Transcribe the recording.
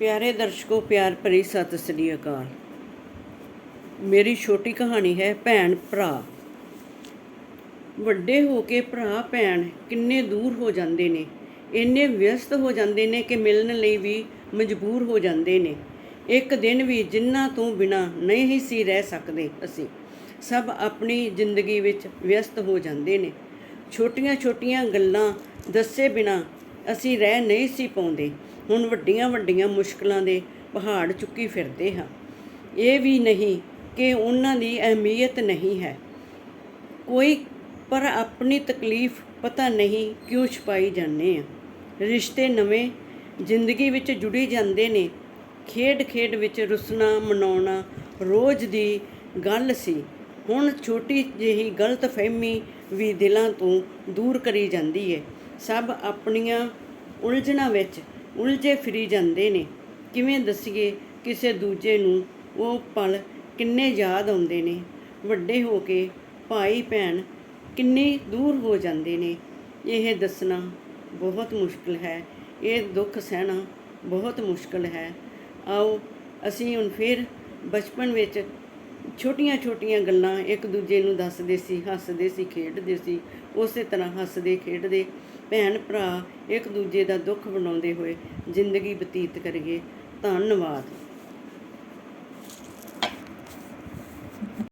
ਪਿਆਰੇ ਦਰਸ਼ਕੋ, ਪਿਆਰ ਭਰੀ ਸਤਿ ਸ੍ਰੀ ਅਕਾਲ। ਮੇਰੀ ਛੋਟੀ ਕਹਾਣੀ ਹੈ, ਭੈਣ, ਭਰਾ। ਵੱਡੇ ਹੋ ਕੇ ਭਰਾ, ਭੈਣ ਕਿੰਨੇ ਦੂਰ ਹੋ ਜਾਂਦੇ ਨੇ। ਇੰਨੇ ਵਿਅਸਤ ਹੋ ਜਾਂਦੇ ਨੇ ਕਿ ਮਿਲਣ ਲਈ ਵੀ ਮਜਬੂਰ ਹੋ ਜਾਂਦੇ ਨੇ। ਇੱਕ ਦਿਨ ਵੀ ਜਿੰਨਾ ਤੋਂ ਬਿਨਾ ਨਹੀਂ ਸੀ ਰਹਿ ਸਕਦੇ ਅਸੀਂ। ਸਭ ਆਪਣੀ ਜ਼ਿੰਦਗੀ ਵਿੱਚ ਵਿਅਸਤ ਹੋ ਜਾਂਦੇ ਨੇ। ਛੋਟੀਆਂ-ਛੋਟੀਆਂ ਗੱਲਾਂ ਦੱਸੇ ਬਿਨਾ ਅਸੀਂ ਰਹਿ ਨਹੀਂ ਸੀ ਪਾਉਂਦੇ। ਹੁਣ ਵੱਡੀਆਂ-ਵੱਡੀਆਂ ਮੁਸ਼ਕਲਾਂ ਦੇ ਪਹਾੜ ਚੁੱਕੀ ਫਿਰਦੇ ਹਾਂ। ਇਹ ਵੀ ਨਹੀਂ ਕਿ ਉਹਨਾਂ ਦੀ ਅਹਿਮੀਅਤ ਨਹੀਂ ਹੈ। ਕੋਈ, ਪਰ ਆਪਣੀ ਤਕਲੀਫ ਪਤਾ ਨਹੀਂ ਕਿਉਂ ਛੁਪਾਈ ਜਾਂਦੇ ਆ ਰਿਸ਼ਤੇ ਨਵੇਂ ਜ਼ਿੰਦਗੀ ਵਿੱਚ ਜੁੜੀ ਜਾਂਦੇ ਨੇ। ਖੇਡ ਖੇਡ ਵਿੱਚ ਰੁਸਣਾ, ਮਨਾਉਣਾ ਰੋਜ਼ ਦੀ ਗੱਲ ਸੀ। ਹੁਣ ਛੋਟੀ ਜਿਹੀ ਗਲਤਫਹਿਮੀ ਵੀ ਦਿਲਾਂ ਤੋਂ ਦੂਰ ਕਰੀ ਜਾਂਦੀ ਹੈ ਸਭ ਆਪਣੀਆਂ ਉਲਝਣਾਂ ਵਿੱਚ ਉਲਝੇ ਫਿਰੀ ਜਾਂਦੇ ਨੇ। ਕਿਵੇਂ ਦੱਸੀਏ ਕਿਸੇ ਦੂਜੇ ਨੂੰ ਉਹ ਪਲ ਕਿੰਨੇ ਯਾਦ ਆਉਂਦੇ ਨੇ। ਵੱਡੇ ਹੋ ਕੇ ਭਾਈ ਭੈਣ ਕਿੰਨੇ ਦੂਰ ਹੋ ਜਾਂਦੇ ਨੇ। ਇਹ ਦੱਸਣਾ ਬਹੁਤ ਮੁਸ਼ਕਲ ਹੈ। ਇਹ ਦੁੱਖ ਸਹਿਣਾ ਬਹੁਤ ਮੁਸ਼ਕਲ ਹੈ। ਆਓ ਅਸੀਂ ਹੁਣ ਫਿਰ ਬਚਪਨ ਵਿੱਚ ਛੋਟੀਆਂ-ਛੋਟੀਆਂ ਗੱਲਾਂ ਇੱਕ ਦੂਜੇ ਨੂੰ ਦੱਸਦੇ ਸੀ, ਹੱਸਦੇ ਸੀ, ਖੇਡਦੇ ਸੀ, ਉਸੇ ਤਰ੍ਹਾਂ ਹੱਸਦੇ, ਖੇਡਦੇ। ਭੈਣ, ਭਰਾ ਇੱਕ ਦੂਜੇ ਦਾ ਦੁੱਖ ਬਣਾਉਂਦੇ ਹੋਏ ਜ਼ਿੰਦਗੀ ਬਤੀਤ ਕਰੀਏ। ਧੰਨਵਾਦ।